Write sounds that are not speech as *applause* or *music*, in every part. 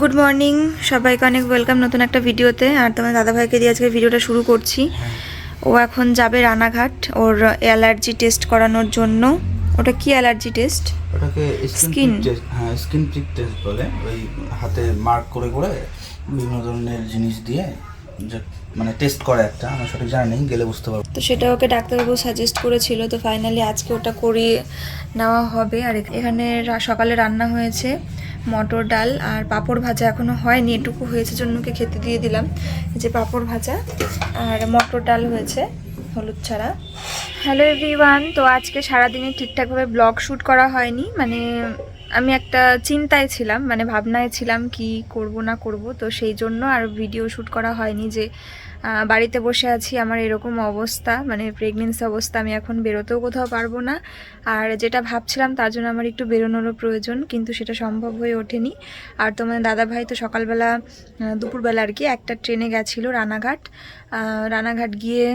Good morning সবাইকে অনেক welcome নতুন একটা ভিডিওতে আর তোমার দাদাভাইকে দিয়ে আজকে ভিডিওটা শুরু করছি। ও এখন যাবে রানাঘাট। ওর অ্যালার্জি টেস্ট করানোর জন্য। ওটা কি অ্যালার্জি টেস্ট ওটাকে স্কিন হ্যাঁ স্কিন প্রিক টেস্ট বলে। ওই হাতে মার্ক করে করে বিভিন্ন ধরনের জিনিস দিয়ে মানে টেস্ট করে একটা, আমার সঠিক জানা নেই, গেলে বুঝতে পারব। তো সেটা ওকে ডাক্তারবাবু সাজেস্ট করেছিল, তো ফাইনালি আজকে ওটা করিয়ে নেওয়া হবে। আর এখানে সকালে রান্না হয়েছে মটর ডাল, আর পাঁপড় ভাজা এখনও হয়নি, এটুকু হয়েছে জন্য ওকে খেতে দিয়ে দিলাম। যে পাঁপড় ভাজা আর মটর ডাল হয়েছে, হলুদ ছাড়া। হ্যালো এভরিওয়ান তো আজকে সারাদিনে ঠিকঠাকভাবে ব্লগ শ্যুট করা হয়নি মানে আমি একটা চিন্তায় ছিলাম মানে ভাবনায় ছিলাম কি করব না করব। তো সেই জন্য আর ভিডিও শ্যুট করা হয়নি যে বাড়িতে বসে আছি, আমার এরকম অবস্থা মানে প্রেগনেন্সি অবস্থা আমি এখন বেরোতেও কোথাও পারব না। আর যেটা ভাবছিলাম তার জন্য আমার একটু বেরোনোরও প্রয়োজন, কিন্তু সেটা সম্ভব হয়ে ওঠেনি। আর তোমার দাদা ভাই তো সকালবেলা দুপুরবেলা আর কি একটা ট্রেনে গেছিল রানাঘাট। রানাঘাট গিয়ে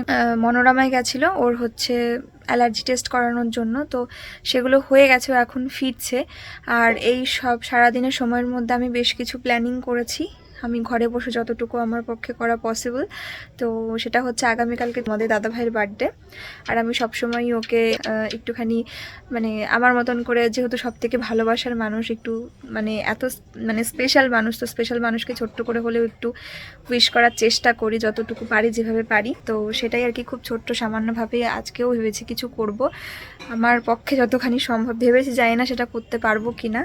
মনোরমায় গেছিল, ওর হচ্ছে অ্যালার্জি টেস্ট করানোর জন্য, তো সেগুলো হয়ে গেছে, এখন ফিরছে। আর এই সব সারাদিনের সময়ের মধ্যে আমি বেশ কিছু প্ল্যানিং করেছি। আমি ঘরে বসে যতটুকু আমার পক্ষে করা পসিবল তো সেটা হচ্ছে আগামীকালকে আমাদের দাদা ভাইয়ের বার্থডে আর আমি সবসময় ওকে একটুখানি মানে আমার মতন করে যেহেতু সব থেকে ভালোবাসার মানুষ, একটু মানে এত মানে স্পেশাল মানুষ, তো স্পেশাল মানুষকে ছোট্ট করে হলেও একটু উইশ করার চেষ্টা করি যতটুকু পারি, যেভাবে পারি। তো সেটাই আর কি খুব ছোট্ট সামান্যভাবে আজকেও ভেবেছি কিছু করব। আমার পক্ষে যতখানি সম্ভব, ভেবেছি জানি না সেটা করতে পারব কি না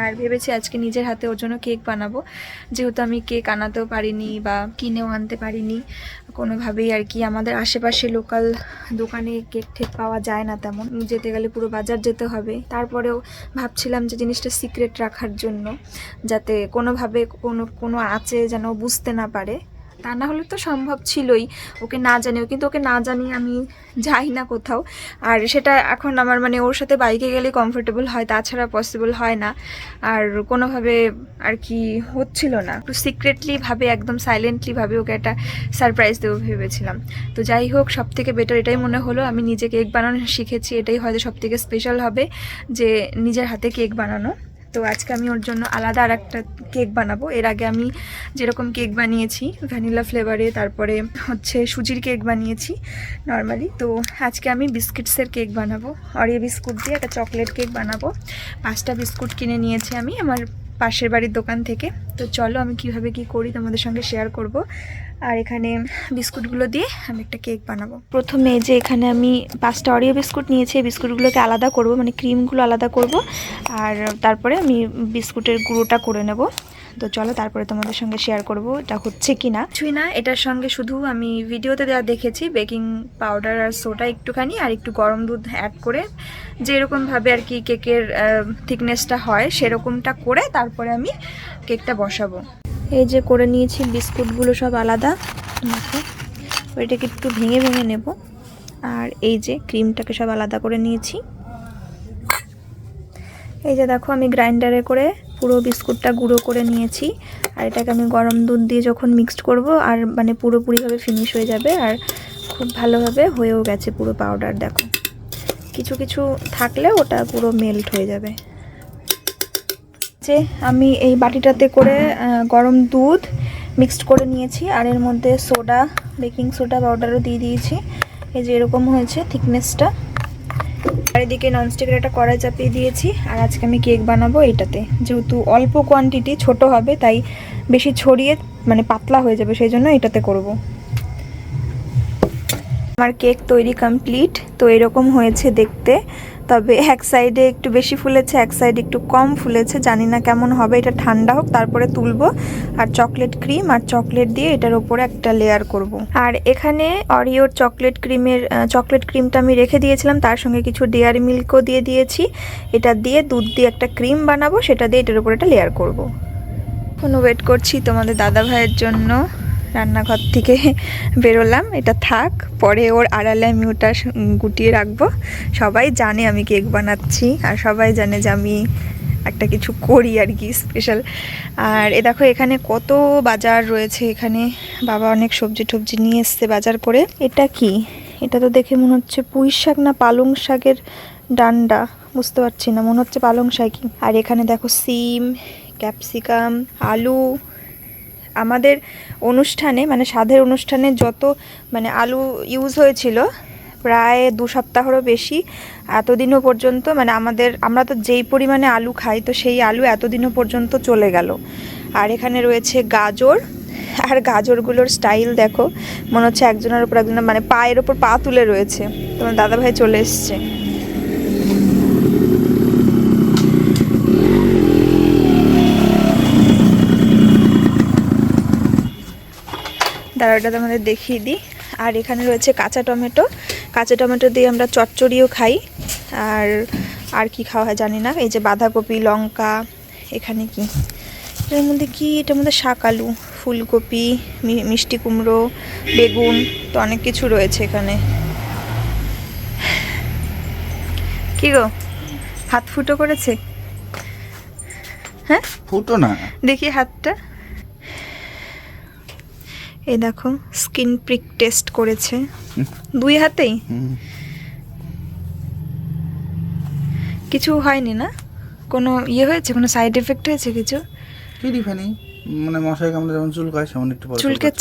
আর ভেবেছি আজকে নিজের হাতে ওর জন্য কেক বানাবো। যেহেতু আমি কেক আনাতেও পারিনি বা কিনেও আনতে পারিনি, কোনোভাবেই আর কি। আমাদের আশেপাশে লোকাল দোকানে কেক ঠেক পাওয়া যায় না তেমন। যেতে গেলে পুরো বাজার যেতে হবে। তারপরেও ভাবছিলাম যে জিনিসটা সিক্রেট রাখার জন্য, যাতে কোনোভাবে কোনো কোনো আছে যেন বুঝতে না পারে। তা না হলে তো সম্ভব ছিলই। ওকে না জানিও কিন্তু ওকে না জানিয়ে আমি যাই না কোথাও। আর সেটা এখন আমার মানে ওর সাথে বাইকে গেলে কমফোর্টেবল হয়, তাছাড়া পসিবল হয় না। আর কোনোভাবে আর কি হচ্ছিল না। একটু সিক্রেটলি ভাবে, একদম সাইলেন্টলি ভাবে ওকে একটা সারপ্রাইজ দেবো ভেবেছিলাম। তো যাই হোক সব থেকে বেটার এটাই মনে হলো। আমি নিজে কেক বানানো শিখেছি, এটাই হয়তো সব থেকে স্পেশাল হবে যে নিজের হাতে কেক বানানো। তো আজকে আমি ওর জন্য আলাদা আর একটা কেক বানাবো। এর আগে আমি যেরকম কেক বানিয়েছি, ভ্যানিলা ফ্লেভারে, তারপরে হচ্ছে সুজির কেক বানিয়েছি নর্মালি। তো আজকে আমি বিস্কিটসের কেক বানাবো। অরিও বিস্কুট দিয়ে একটা চকলেট কেক বানাবো। পাঁচটা বিস্কুট কিনে নিয়েছি আমি আমার পাশের বাড়ির দোকান থেকে। তো চলো আমি কীভাবে কি করি তোমাদের সঙ্গে শেয়ার করব। আর এখানে বিস্কুটগুলো দিয়ে আমি একটা কেক বানাবো। প্রথমে যে এখানে আমি পাঁচটা অরিও বিস্কুট নিয়েছি বিস্কুটগুলোকে আলাদা করব মানে ক্রিমগুলো আলাদা করব, আর তারপরে আমি বিস্কুটের গুঁড়োটা করে নেব। তো চলো তারপরে তোমাদের সঙ্গে শেয়ার করব এটা হচ্ছে কি না কিছুই না, এটার সঙ্গে শুধু আমি ভিডিওতে যা দেখেছি বেকিং পাউডার আর সোডা একটুখানি, আর একটু গরম দুধ অ্যাড করে যেরকমভাবে আর কি কেকের থিকনেসটা হয়, সেরকমটা করে তারপরে আমি কেকটা বসাবো। এই যে করে নিয়েছি, বিস্কুটগুলো সব আলাদা। ওইটাকে একটু ভেঙে ভেঙে নেব। আর এই যে ক্রিমটাকে সব আলাদা করে নিয়েছি। এই যে দেখো, আমি গ্রাইন্ডারে করে পুরো বিস্কুটটা গুঁড়ো করে নিয়েছি। আর এটাকে আমি গরম দুধ দিয়ে যখন মিক্সড করব, আর মানে পুরোপুরিভাবে ফিনিশ হয়ে যাবে, আর খুব ভালোভাবে হয়েও গেছে পুরো পাউডার দেখো। কিছু কিছু থাকলে ওটা পুরো মেল্ট হয়ে যাবে। যে আমি এই বাটিটাতে করে গরম দুধ মিক্সড করে নিয়েছি, আর এর মধ্যে সোডা বেকিং সোডা পাউডারও দিয়ে দিয়েছি। এই যে এরকম হয়েছে থিকনেসটা আর এদিকে ননস্টিকের একটা কড়াই চাপিয়ে দিয়েছি, আর আজকে আমি কেক বানাবো এটাতে। যেহেতু অল্প কোয়ান্টিটি ছোট হবে, তাই বেশি ছড়িয়ে মানে পাতলা হয়ে যাবে, সেই জন্য এটাতে করব। আমার কেক তৈরি কমপ্লিট তো এরকম হয়েছে দেখতে। তবে এক সাইডে একটু বেশি ফুলেছে, এক সাইডে একটু কম ফুলেছে, জানি না কেমন হবে, এটা ঠান্ডা হোক, তারপরে তুলবো আর চকলেট ক্রিম আর চকলেট দিয়ে এটার ওপরে একটা লেয়ার করব। আর এখানে অরিওর চকলেট ক্রিমের চকলেট ক্রিমটা আমি রেখে দিয়েছিলাম, তার সঙ্গে কিছু ডেয়ারি মিল্কও দিয়ে দিয়েছি এটা দিয়ে দুধ দিয়ে একটা ক্রিম বানাবো, সেটা দিয়ে এটার উপরে একটা লেয়ার করব। এখন ওয়েট করছি তোমাদের দাদা ভাইয়ের জন্য রান্নাঘর থেকে বেরোলাম, এটা থাক। পরে ওর আড়ালে আমি ওটা গুটিয়ে রাখব। সবাই জানে আমি কেক বানাচ্ছি, আর সবাই জানে যে আমি একটা কিছু করি আর কি স্পেশাল আর এ দেখো, এখানে কত বাজার রয়েছে এখানে। বাবা অনেক সবজি টবজি নিয়ে এসছে বাজার করে। এটা কি? এটা তো দেখে মনে হচ্ছে পুঁই শাক না পালং শাকের ডান্ডা? বুঝতে পারছি না, মনে হচ্ছে পালং শাকই। আর এখানে দেখো সিম, ক্যাপসিকাম, আলু আমাদের অনুষ্ঠানে মানে সাধের অনুষ্ঠানে যত মানে আলু ইউজ হয়েছিল, প্রায় দু সপ্তাহেরও বেশি, এতদিনও পর্যন্ত মানে আমাদের, আমরা তো যেই পরিমাণে আলু খাই, তো সেই আলু এতদিনও পর্যন্ত চলে গেল। আর এখানে রয়েছে গাজর, আর গাজরগুলোর স্টাইল দেখো, মনে হচ্ছে একজনের উপর একজনের মানে পায়ের ওপর পা তুলে রয়েছে। তোমার দাদাভাই চলে এসছে। দাঁড়াটা তোমাদের দেখিয়ে দিই। আর এখানে রয়েছে কাঁচা টমেটো। কাঁচা টমেটো দিয়ে আমরা চচ্চড়িও খাই। আর আর কি খাওয়া হয় জানি না। এই যে বাঁধাকপি লঙ্কা এখানে কি? এটার মধ্যে কি? এটার মধ্যে শাক আলু ফুলকপি মিষ্টি কুমড়ো বেগুন তো অনেক কিছু রয়েছে এখানে। কি গো? হাত ফুটো করেছে? হ্যাঁ? ফুটো না। দেখি হাতটা। এই দেখো স্কিন প্রিক টেস্ট করেছে। দুই হাতেই? কিছু হয়নি না? কোনো ইয়ে হয়েছে? কোনো সাইড এফেক্ট হয়েছে কিছু? কি ডিফানি মানে মশাই কামড়ে যেমন চুলকায় সেমন একটু পরে চুলকায়।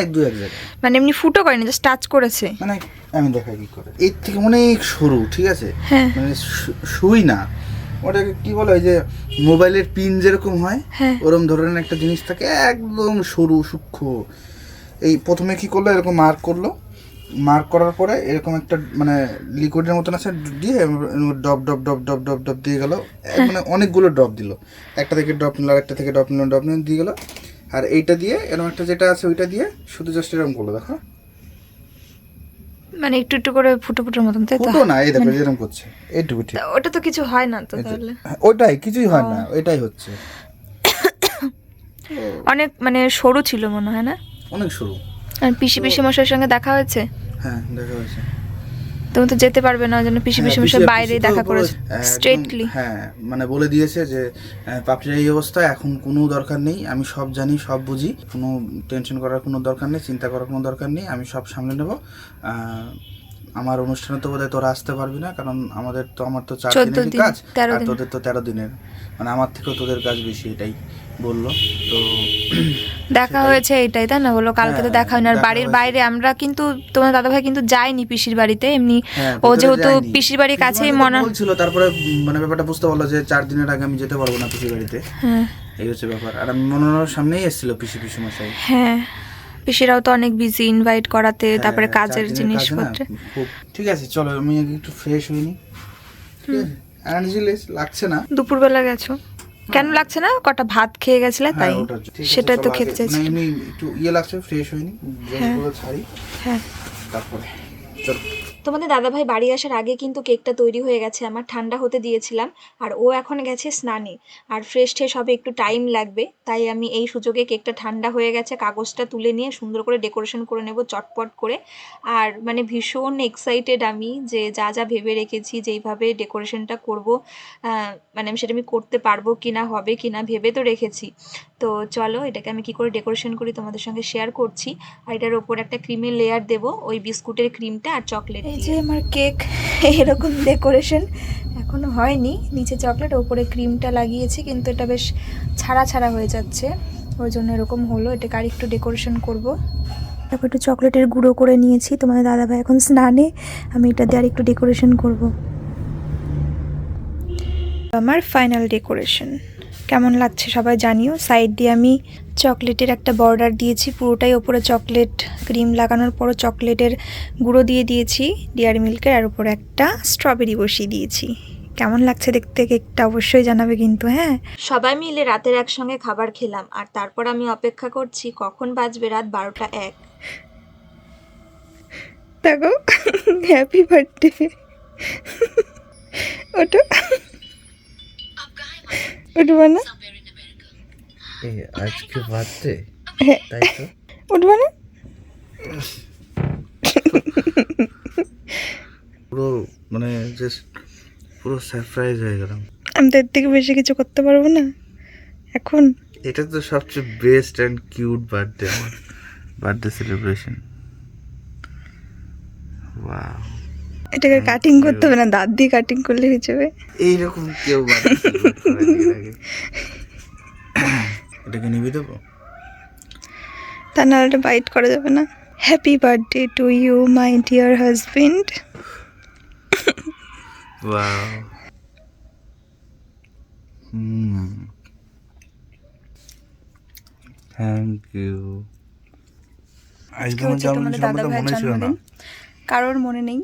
এক দু এক জায়গায়। মানে এমনি ফুটো করেনি জাস্ট টাচ করেছে? মানে আমি দেখাই কি করে। এর থেকে অনেক সরু ঠিক আছে? হ্যাঁ। মানে সুই না। ওটাকে কি বলে ওই যে মোবাইলের পিন যেরকম হয় হ্যাঁ। ওরম ধরনের একটা জিনিস থাকে একদম সরু সূক্ষ্ম। এই প্রথমে কি করল? এরকম মার্ক করল। মার্ক করার পরে এরকম একটা মানে লিকুইডের মতন আছে দিয়ে ডব ডব ডব ডব ডব ডব দিয়ে গেল। *laughs* মানে অনেকগুলো ড্রপ দিল। একটা থেকে ড্রপ নিল একটা থেকে ড্রপ নিল ড্রপ নিল দিয়ে গেল। আর এইটা দিয়ে এরকম একটা যেটা আছে ওইটা দিয়ে শুধু জাস্ট এরকম করল দেখো। মানে একটু একটু করে ফুটো ফুটোর মতন তাই তো? না এই দেখো যেরকম করছে এইটুকু ঠিক। ওটা তো কিছু হয় না তো তাহলে। ওটাই কিছুই হয় না এটাই হচ্ছে। *coughs* অনেক মানে সরু ছিল মনে হয় না? অনেক সরু আর পিসি পিসি মশাইয়ের সঙ্গে দেখা হয়েছে? হ্যাঁ দেখা হয়েছে। তুমি তো যেতে পারবে না জন্য পিসি পিসি হ্যাঁ, মশাই বাইরে দেখা করেছে স্ট্রেটলি হ্যাঁ মানে বলে দিয়েছে যে পাপড়ির এই অবস্থা এখন কোনো দরকার নেই আমি সব জানি সব বুঝি কোনো টেনশন করার কোনো দরকার নেই চিন্তা করার কোনো দরকার নেই আমি সব সামলে নেব। আহ, আমার অনুষ্ঠানে তো বোধহয় তোরা আসতে পারবি না কারণ আমাদের তো আমার তো চার দিনের কাজ আর দিন। তোদের তো তেরো দিনের মানে আমার থেকেও তোদের কাজ বেশি এটাই। বলল তো দেখা হয়েছে এটাই তাই না? বলো কালকে তো হ্যাঁ, দেখা হয়নি। আর বাড়ির বাইরে আমরা কিন্তু তোমার দাদাভাই কিন্তু যায়নি পিসির বাড়িতে এমনি হ্যাঁ, ও যেহেতু পিসির বাড়ির কাছেই মনে বলছিল তারপরে মানে ব্যাপারটা বুঝতে পারল যে চার দিনের আগে আমি যেতে পারব না পিসির বাড়িতে। হ্যাঁ। এই হচ্ছে ব্যাপার। আর আমি মনোরমার সামনেই এসেছিল পিসি পিসি মশাই হ্যাঁ। পিসিরাও তো অনেক বিজি ইনভাইট করাতে তারপরে হ্যাঁ, কাজের চার দিনের কাজ না, জিনিসপত্র। ঠিক আছে চলো আমি একটু ফ্রেশ হয়ে নিই ঠিক আছে। এনার্জি লেস লাগছে না। দুপুরবেলা গেছো? কেন লাগছে না? কটা ভাত খেয়ে গেছিলে হ্যাঁ, তাই সেটা তো খেতে চাইছি। মানে এমনি একটু ইয়ে লাগছে ফ্রেশ হয়নি ছাড়ি হ্যাঁ। তারপরে চলো। তোমাদের দাদাভাই বাড়ি আসার আগে কিন্তু কেকটা তৈরি হয়ে গেছে, আমার ঠান্ডা হতে দিয়েছিলাম, আর ও এখন গেছে স্নানে, আর ফ্রেশ ট্রেশ হবে, একটু টাইম লাগবে, তাই আমি এই সুযোগে কেকটা ঠান্ডা হয়ে গেছে, কাগজটা তুলে নিয়ে সুন্দর করে ডেকোরেশন করে নেব চটপট করে, আর মানে ভীষণ এক্সাইটেড আমি যে যা যা ভেবে রেখেছি, যেইভাবে ডেকোরেশনটা করব মানে আমি সেটা আমি করতে পারব কি না হবে কি না ভেবে তো রেখেছি, তো চলো এটাকে আমি কি করে ডেকোরেশন করি তোমাদের সঙ্গে শেয়ার করছি, আর এটার ওপর একটা ক্রিমের লেয়ার দেব, ওই বিস্কুটের ক্রিমটা আর চকলেট যে আমার কেক এরকম ডেকোরেশন এখনও হয়নি। নিচে চকলেট, ওপরে ক্রিমটা লাগিয়েছি, কিন্তু এটা বেশ ছাড়া ছাড়া হয়ে যাচ্ছে। ওই জন্য এরকম হলো, এটাকে আর একটু ডেকোরেশন করব। তারপর একটু চকলেটের গুঁড়ো করে নিয়েছি। তোমাদের দাদাভাই এখন স্নানে, আমি এটা দিয়ে আর একটু ডেকোরেশন করব। আমার ফাইনাল ডেকোরেশন। কেমন লাগছে সবাই জানিও। সাইড দিয়ে আমি চকলেটের একটা বর্ডার দিয়েছি পুরোটাই ওপরে চকলেট ক্রিম লাগানোর পরও চকলেটের গুঁড়ো দিয়ে দিয়েছি ডিয়ার মিল্কের আর উপরে একটা স্ট্রবেরি বসিয়ে দিয়েছি। কেমন লাগছে দেখতে? কেকটা অবশ্যই জানাবে কিন্তু হ্যাঁ। সবাই মিলে রাতের একসঙ্গে খাবার খেলাম আর তারপর আমি অপেক্ষা করছি কখন বাজবে রাত বারোটা এক। দেখো হ্যাপি বার্থডে ওটা উঠবো না? এই আজকে বার্থডে হ্যাঁ। তাই তো? উঠবো না? পুরো মানে জাস্ট পুরো সারপ্রাইজ হয়ে গেলাম। আমি তো এর থেকে বেশি কিছু করতে পারব না। এখন? এটা তো সবচেয়ে বেস্ট অ্যান্ড কিউট বার্থডে আমার। বার্থডে সেলিব্রেশন ওয়াও এটাকে কাটিং করতে হবে না দাঁত দিয়ে কাটিং করলে হয়ে যাবে এইরকম কেউ। এটাকে নিবি দেবো তা নাহলে এটা বাইট করা যাবে না। Happy birthday to you my dear husband wow hmm thank you আজকে মনে কারোর মনে নেই?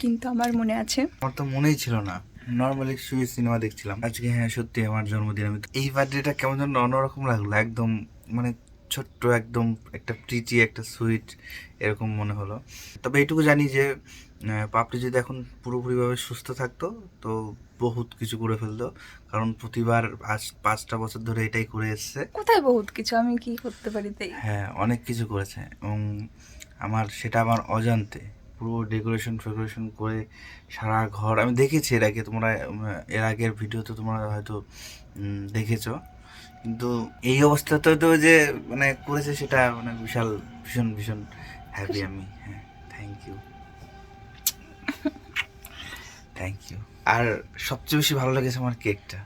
কিন্তু আমার মনে আছে। আমার তো মনেই ছিল না। নর্মালি শুয়ে সিনেমা দেখছিলাম। আজকে হ্যাঁ সত্যি আমার জন্মদিন আমি এই বার্থডেটা কেমন যেন অন্যরকম লাগল একদম মানে ছোট্ট একদম একটা প্রীতি একটা সুইট এরকম মনে হলো। তবে এইটুকু জানি যে পাপড়ি যদি এখন পুরোপুরিভাবে সুস্থ থাকতো তো বহুত কিছু করে ফেলতো। কারণ প্রতিবার আজ পাঁচটা বছর ধরে এটাই করে এসছে। কোথায় বহুত কিছু? আমি কি করতে পারি তাই? হ্যাঁ অনেক কিছু করেছে। এবং আমার সেটা আমার অজান্তে। পুরো ডেকোরেশন ফেকোরেশন করে সারা ঘর। আমি দেখেছি এর আগে তোমরা এর আগের ভিডিওতে তোমরা হয়তো দেখেছ। কিন্তু এই অবস্থাতে তো যে মানে করেছে সেটা মানে বিশাল ভীষণ ভীষণ হ্যাপি আমি। হ্যাঁ থ্যাংক ইউ থ্যাংক ইউ আর সবচেয়ে বেশি ভালো লেগেছে আমার কেকটা।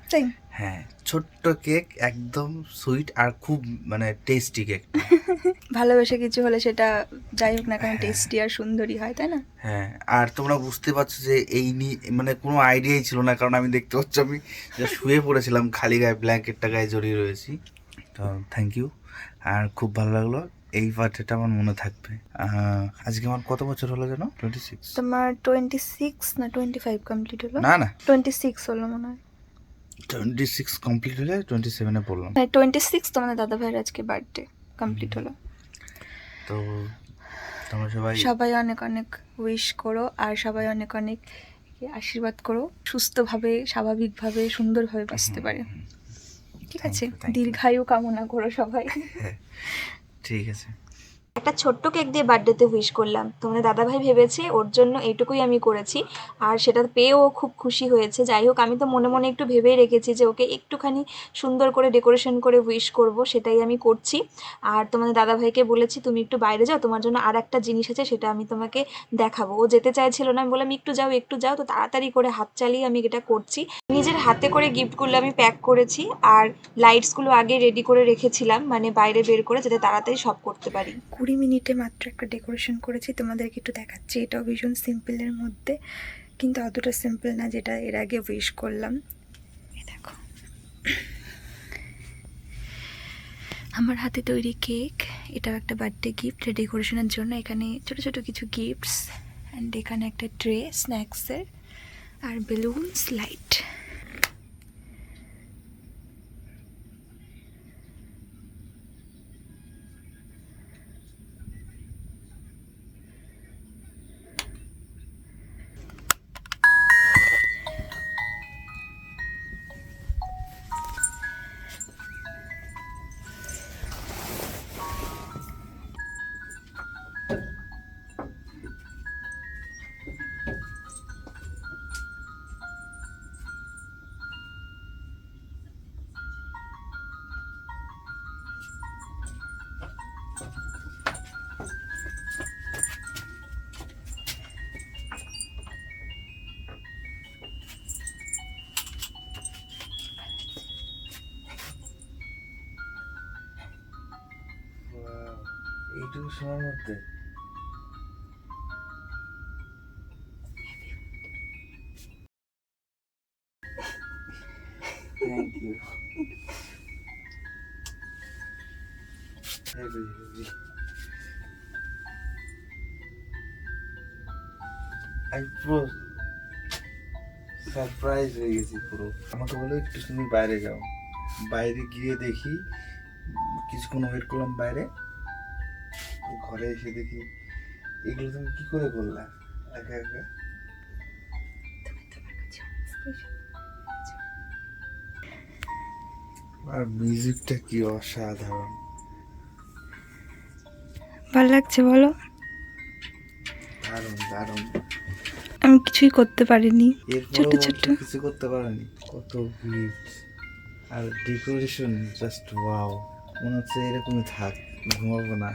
হ্যাঁ ছোট্ট কেক একদম সুইট আর খুব মানে টেস্টি কেক *laughs* ভালোবেসে কিছু হলে সেটা যাই হোক না কেন হ্যাঁ। টেস্টি আর সুন্দরী হয় তাই না? হ্যাঁ আর তোমরা বুঝতে পারছ যে এই নিয়ে মানে কোনো আইডিয়াই ছিল না কারণ আমি দেখতে পাচ্ছি আমি যা শুয়ে পড়েছিলাম খালি গায়ে ব্ল্যাঙ্কেটটা গায়ে জড়িয়ে রয়েছি। তো থ্যাংক ইউ আর খুব ভালো লাগল। এই বার্থডেটা আমার মনে থাকবে। আজকে আমার কত বছর হলো যেন টোয়েন্টি সিক্স তোমার টোয়েন্টি সিক্স না টোয়েন্টি ফাইভ কমপ্লিট হলো? না না। টোয়েন্টি সিক্স হলো মনে হয়। টোয়েন্টি সিক্স কমপ্লিট হলে টোয়েন্টি সেভেনে পড়লাম। মানে টোয়েন্টি সিক্স তোমাদের দাদা ভাইয়ের আজকে বার্থডে কমপ্লিট হলো। তো তোমরা সবাই সবাই অনেক অনেক উইশ করো আর সবাই অনেক অনেক আশীর্বাদ করো। সুস্থভাবে স্বাভাবিকভাবে সুন্দরভাবে বাঁচতে পারে। ঠিক আছে. দীর্ঘায়ু কামনা করো সবাই *laughs* ঠিক আছে একটা ছোট্ট কেক দিয়ে বার্থডেতে উইশ করলাম। তোমাদের দাদাভাই ভেবেছে ওর জন্য এইটুকুই আমি করেছি। আর সেটা পেয়েও খুব খুশি হয়েছে। যাই হোক, আমি তো মনে মনে একটু ভেবেই রেখেছি যে ওকে একটুখানি সুন্দর করে ডেকোরেশন করে উইশ করব, সেটাই আমি করছি। আর তোমাদের দাদাভাইকে বলেছি, তুমি একটু বাইরে যাও, তোমার জন্য আর একটা জিনিস আছে, সেটা আমি তোমাকে দেখাবো। ও যেতে চাইছিল না, আমি বললাম, একটু যাও একটু যাও। তো তাড়াতাড়ি করে হাত চালিয়ে আমি এটা করছি। নিজের হাতে করে গিফটগুলো আমি প্যাক করেছি। আর লাইটসগুলো আগে রেডি করে রেখেছিলাম মানে বাইরে বের করে, যাতে তাড়াতাড়ি সব করতে পারি। কুড়ি মিনিটে মাত্র একটা ডেকোরেশন করেছি, তোমাদেরকে একটু দেখাচ্ছি। এটাও ভীষণ সিম্পলের মধ্যে, কিন্তু অতটা সিম্পল না যেটা এর আগে উইশ করলাম। দেখো। আমার হাতে তৈরি কেক, এটাও একটা বার্থডে গিফট ডেকোরেশনের জন্য। এখানে ছোট ছোট কিছু গিফটস অ্যান্ড এখানে একটা ট্রে স্ন্যাক্সের আর বেলুনস লাইট এইটুকু সময়ের মধ্যে। থ্যাংক ইউ আমি পুরো সারপ্রাইজ হয়ে গেছি পুরো। আমাকে বলে একটু তুমি বাইরে যাও। বাইরে গিয়ে দেখি, কিছুক্ষণ ওয়েট করলাম বাইরে। ঘরে এসে দেখি এগুলো তুমি কি করে করলা? একা একা। আর মিউজিকটা কি অসাধারণ। ভালো লাগছে বলো? দারুণ দারুণ। আমি কিছুই করতে পারিনি বলছো ছোট্ট। কিছু করতে পারেনি। কত গিফট আর ডেকোরেশন জাস্ট ওয়াও মনে হচ্ছে এরকমই থাক ঘুমাবো না।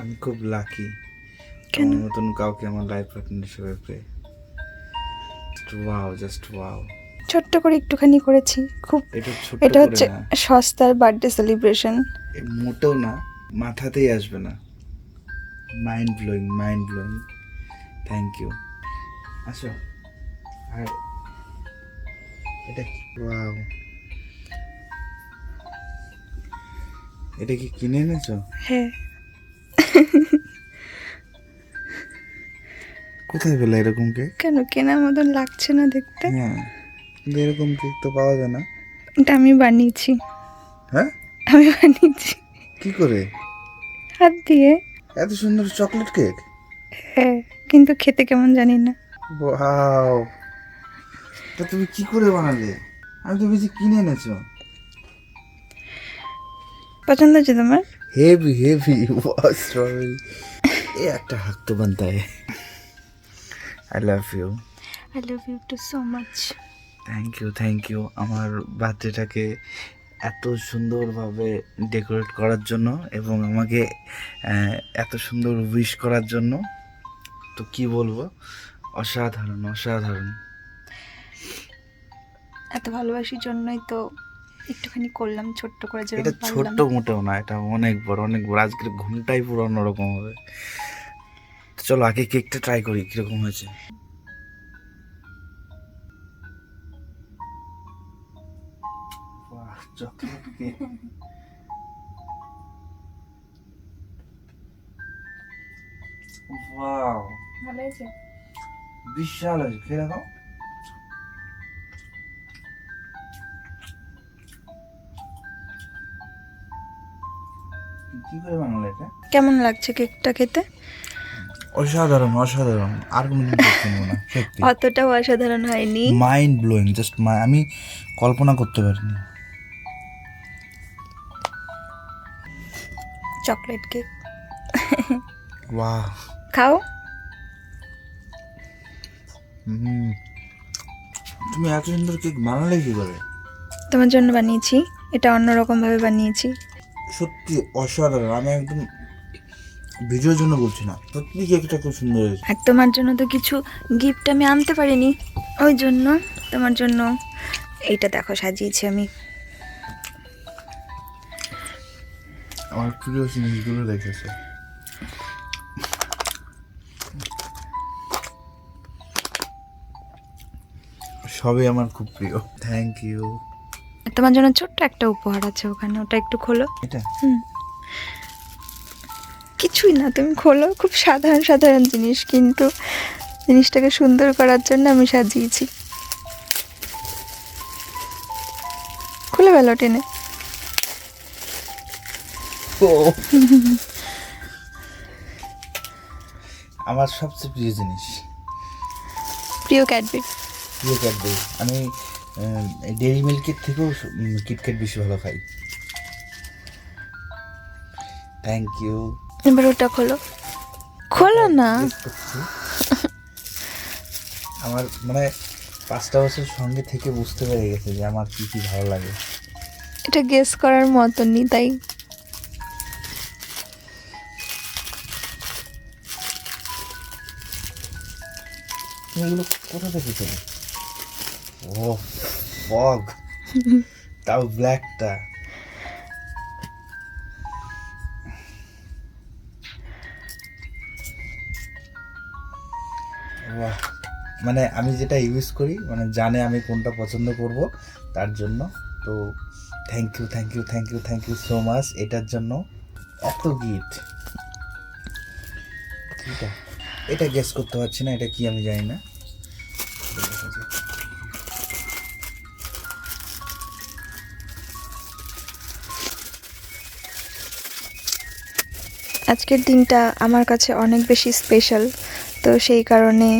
আমি খুব লাকি কেন? নতুন কাউকে আমার লাইফ পার্টনার হিসেবে পেয়ে। ওয়াও জাস্ট ওয়াও ছোট্ট করে একটুখানি করেছি খুব এটা হচ্ছে সস্তার বার্থডে সেলিব্রেশন মোটেও না মাথাতেই আসবে না। Mind blowing mind blowing thank you আসো। আর এটা কি? ওয়াও এটা কি কিনে এনেছো? হ্যাঁ। কোথায় পেলে এরকম কেক কেন? কেনার মতন লাগছে না দেখতে। হ্যাঁ এরকম কেক তো পাওয়া যায় না। এটা আমি বানিয়েছি। হ্যাঁ? আমি বানিয়েছি। কি করে? হাত দিয়ে। এত সুন্দর চকলেট কেক হ্যাঁ কিন্তু খেতে কেমন জানি না। ওয়াও এটা তুমি কি করে বানালে? আমি তো বেশি কিনে এনেছো। পছন্দ হচ্ছে তোমার? हेवी हेवी वाह स्ट्रॉबेरी ये একটা হাক তো বানতা है I love you I love you too so much thank you thank you আমার বার্থডেটাকে এত সুন্দরভাবে ডেকোরেট করার জন্য এবং আমাকে আহ, এত সুন্দর উইশ করার জন্য তো কি বলবো অসাধারণ অসাধারণ এত ভালোবাসির জন্যই তো একটুখানি করলাম ছোট্ট করে এটা ছোট্ট মোটেও না এটা অনেক বড় অনেক বড়। আজকের ঘুমটাই পুরো অন্যরকম হবে। চলো আগে কেকটা ট্রাই করি কীরকম হয়েছে। বাহ, chocolate *laughs* cake। ভালো হয়েছে? বিশাল আছে খেয়ে দেখো কি করে বানালে এটা? কেমন লাগছে কেকটা খেতে? অসাধারণ অসাধারণ। আর কোনো না সত্যি। অতটাও অসাধারণ হয়নি। মাইন্ড ব্লোয়িং জাস্ট আমি কল্পনা করতে পারিনি। Chocolate cake. বাহ খাও। তুমি এত সুন্দর কেক বানালে কি করে? তোমার জন্য বানিয়েছি। এটা অন্যরকম ভাবে বানিয়েছি। সত্যি অসাধারণ। আমি একদম ভিডিওর জন্য বলছি না। সত্যি কেকটা খুব সুন্দর হয়েছে। আর তোমার জন্য তো কিছু গিফট আমি আনতে পারিনি। ওই জন্য তোমার জন্য এইটা দেখো সাজিয়েছি আমি। আমার প্রিয় জিনিসগুলো রেখেছে সবই আমার খুব প্রিয়। থ্যাংক ইউ তোমার জন্য ছোট্ট একটা উপহার আছে ওখানে ওটা একটু খোলো। হুম। কিছুই না তুমি খোলো খুব সাধারণ সাধারণ জিনিস কিন্তু জিনিসটাকে সুন্দর করার জন্য আমি সাজিয়েছি। খুলে গেল টেনে। আমার সবচেয়ে প্রিয় জিনিস। প্রিয় ক্যাডবেরি। প্রিয় ক্যাডবেরি। আমি ডেয়ারি মিল্কের থেকেও কিটক্যাট বেশি ভালো খাই। থ্যাংক ইউ এবার ওটা খোলো। খোলো না। আমার মানে পাঁচটা বছর সঙ্গে থেকে বুঝতে পেরে গেছে যে আমার কি কি ভালো লাগে। এটা গেস করার মতনই তাই। এগুলো কোথা থেকে পেলে? ও ফগ তাও ব্ল্যাকটা বাহ মানে আমি যেটা ইউজ করি মানে জানে আমি কোনটা পছন্দ করব তার জন্য। তো thank you thank you thank you thank you so much এটার জন্য এত গিফট। এটা এটা গেস করতে পারছি না এটা কি আমি জানি না। আজকের দিনটা আমার কাছে অনেক বেশি স্পেশাল তো সেই কারণে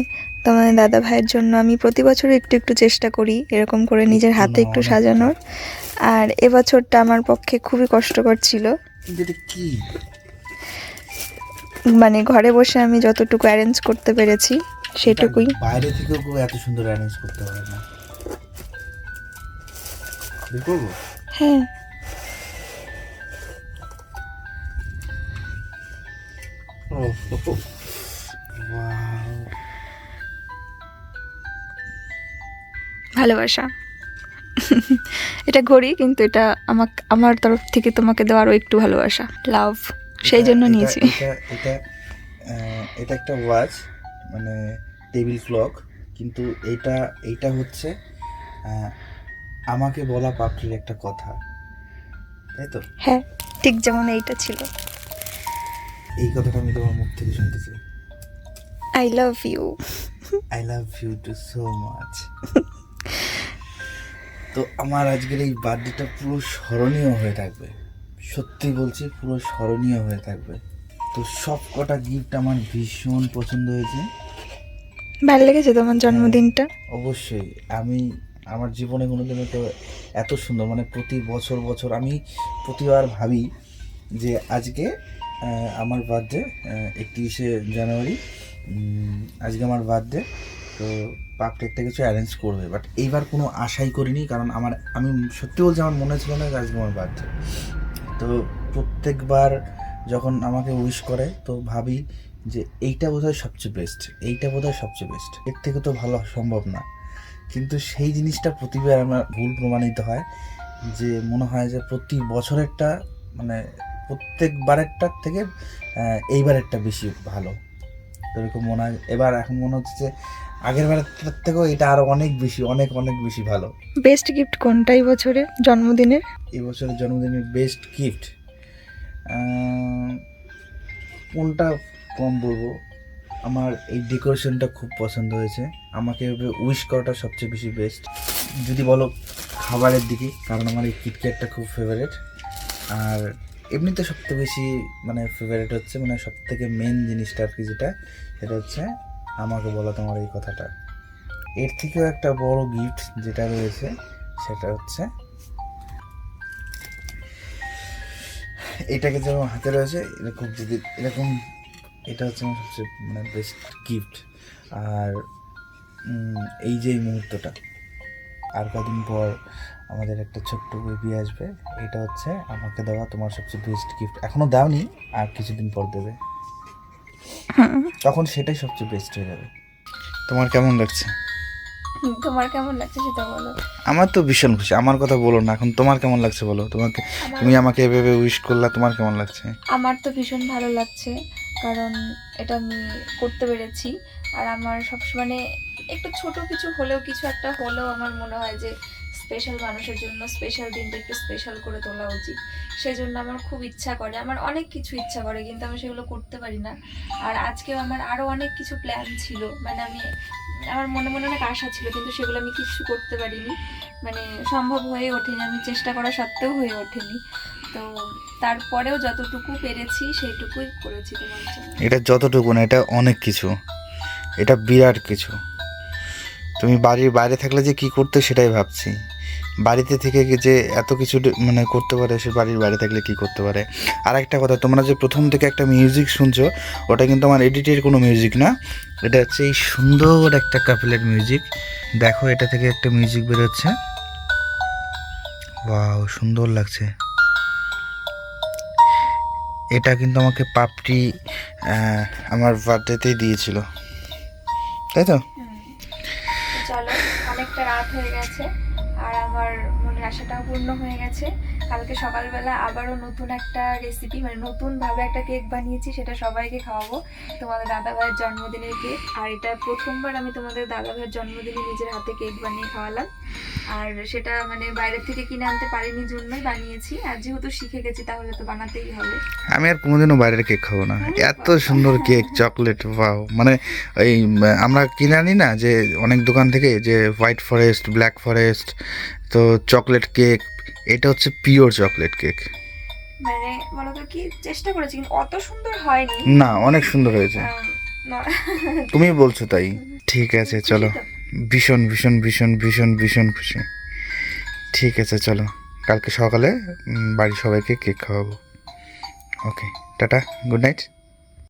তোমাদের দাদা ভাইয়ের জন্য আমি প্রতি বছর একটু একটু চেষ্টা করি এরকম করে নিজের হাতে একটু সাজানোর। আর এবছরটা আমার পক্ষে খুবই কষ্টকর ছিল। মানে ঘরে বসে আমি যতটুকু অ্যারেঞ্জ করতে পেরেছি সেটুকুই। বাইরে থেকেও এত সুন্দর অ্যারেঞ্জ করতে পারে না। বের Wow. *laughs* ভালোবাসা। এটা ঘড়ি কিন্তু এটা আমাকে আমার তরফ থেকে তোমাকে দেওয়া আরও একটু ভালোবাসা। লাভ সেই জন্য নিয়েছি। এটা এটা একটা ওয়াচ মানে টেবিল ক্লক কিন্তু এটা এইটা হচ্ছে আমাকে বলা পাপড়ির একটা কথা। তাই তো? হ্যাঁ ঠিক যেমন এইটা ছিল। এই কথাটা আমি তোমার মুখ থেকে শুনতে চাই I love you I love you too so much তো আমার আজকের এই বার্থডেটা পুরো স্মরণীয় হয়ে থাকবে। সত্যি বলছি পুরো স্মরণীয় হয়ে থাকবে। তো সব কটা গিফট আমার ভীষণ পছন্দ হয়েছে। ভালো লেগেছে তোমার জন্মদিনটা? অবশ্যই। আমি আমার জীবনে কোনোদিনও তো এত সুন্দর মানে প্রতি বছর বছর আমি প্রতিবার ভাবি যে আজকে আমার বার্থডে একত্রিশে জানুয়ারি। আজকে আমার বার্থডে তো পাপটা একটা কিছু অ্যারেঞ্জ করবে। বাট এইবার কোনো আশাই করিনি, কারণ আমার, আমি সত্যি বলছি, আমার মনে ছিল না যে আজকে আমার বার্থডে তো প্রত্যেকবার যখন আমাকে উইশ করে, তো ভাবি যে এইটা বোধহয় সবচেয়ে বেস্ট এইটা বোধহয় সবচেয়ে বেস্ট এর থেকে তো ভালো সম্ভব না। কিন্তু সেই জিনিসটা প্রতিবার আমার ভুল প্রমাণিত হয়, যে মনে হয় যে প্রতি বছরেরটা মানে প্রত্যেকবারেরটার থেকে আহ, এইবারেরটা বেশি ভালো। এরকম মনে হয় এবার এখন মনে হচ্ছে যে আগের বারেরটার থেকেও এটা আরও অনেক বেশি অনেক অনেক বেশি ভালো। বেস্ট গিফট কোনটাই বছরে? জন্মদিনের? এবছরের জন্মদিনের বেস্ট গিফট কোনটা কম বলব? আমার এই ডেকোরেশনটা খুব পছন্দ হয়েছে। আমাকে উইশ করাটা সবচেয়ে বেশি বেস্ট। যদি বলো খাবারের দিকে কারণ আমার এই কিটক্যাটটা খুব ফেভারেট। আর এমনিতে সবথেকে বেশি মানে ফেভারিট হচ্ছে মানে সব থেকে মেন জিনিসটা আর কি যেটা, সেটা হচ্ছে আমাকে বলা তোমার এই কথাটা। এর থেকেও একটা বড় গিফট যেটা রয়েছে, সেটা হচ্ছে এটাকে যেমন হাতে রয়েছে, এরকম যদি, এরকম এটা হচ্ছে আমার সবচেয়ে মানে বেস্ট গিফট আর এই যে এই মুহূর্তটা, আর কদিন পর আমাদের একটা ছোট্ট বেবি আসবে। এটা হচ্ছে আমাকে দেওয়া তোমার সবচেয়ে বেস্ট গিফট এখনও দাওনি আর কিছুদিন পর দেবে। তখন সেটাই সবচেয়ে বেস্ট হয়ে যাবে। তোমার কেমন লাগছে? তোমার কেমন লাগছে সেটা বলো। আমার তো ভীষণ খুশি। আমার কথা বলো না এখন তোমার কেমন লাগছে বলো? তোমাকে তুমি আমাকে এভাবে উইশ করলা তোমার কেমন লাগছে? আমার তো ভীষণ ভালো লাগছে কারণ এটা আমি করতে পেরেছি। আর আমার সবসময় মানে একটু ছোট কিছু হলেও কিছু একটা হলেও আমার মনে হয় যে স্পেশাল মানুষের জন্য স্পেশাল দিনটা একটু স্পেশাল করে তোলা উচিত। সেই জন্য আমার খুব ইচ্ছা করে, আমার অনেক কিছু ইচ্ছা করে, কিন্তু আমি সেগুলো করতে পারি না। আর আজকেও আমার আরও অনেক কিছু প্ল্যান ছিল মানে আমি, আমার মনে মনে অনেক আশা ছিল, কিন্তু সেগুলো আমি কিছু করতে পারিনি। মানে সম্ভব হয়ে ওঠেনি, আমি চেষ্টা করা সত্ত্বেও হয়ে ওঠেনি। তো তারপরেও যতটুকু পেরেছি সেইটুকুই করেছি এটা যতটুকু না, এটা অনেক কিছু। এটা বিরাট কিছু। তুমি বাড়ির বাইরে থাকলে যে কি করতে সেটাই ভাবছি। বাড়িতে থেকে যে এত কিছু মানে করতে পারে সে বাড়ির বাইরে থাকলে কি করতে পারে? আর একটা কথা তোমরা যে প্রথম থেকে একটা মিউজিক শুনছো ওটা কিন্তু আমার এডিটের কোনো মিউজিক না। এটা হচ্ছে এই সুন্দর একটা কাপেলের মিউজিক দেখো এটা থেকে একটা মিউজিক বেরোচ্ছে। ওয়াও সুন্দর লাগছে। এটা কিন্তু আমাকে আহ, আমার বার্থডেতেই দিয়েছিল। তাই তো? চলো অনেকটা রাত হয়ে গেছে। আমার মনের আশাটাও পূর্ণ হয়ে গেছে। কালকে সকালবেলা আবারও নতুন একটা রেসিপি মানে নতুনভাবে একটা কেক বানিয়েছি সেটা সবাইকে খাওয়াবো। তোমাদের দাদা ভাইয়ের জন্মদিনের কেক আর এটা প্রথমবার আমি তোমাদের দাদা ভাইয়ের জন্মদিনে নিজের হাতে কেক বানিয়ে খাওয়ালাম। আর সেটা মানে বাইরে থেকে কিনে আনতে পারিনি জন্যই বানিয়েছি। আর যেহেতু শিখে গেছি তাহলে তো বানাতেই হবে। আমি আর কোনোদিনও বাইরের কেক খাব না। এত সুন্দর কেক চকলেট পাও মানে উম, আমরা কিনে আনি না যে অনেক দোকান থেকে যে হোয়াইট ফরেস্ট ব্ল্যাক ফরেস্ট তো চকলেট কেক এটা হচ্ছে পিওর চকলেট কেক মানে বলতো কি চেষ্টা করেছি কিন্তু অত সুন্দর হয়নি। না অনেক সুন্দর হয়েছে। তুমি বলছো তাই। ঠিক আছে চলো। ভীষণ ভীষণ ভীষণ ভীষণ ভীষণ খুশি। ঠিক আছে চলো। কালকে সকালে বাড়ির সবাইকে কেক খাওয়াবো। ওকে টাটা গুড নাইট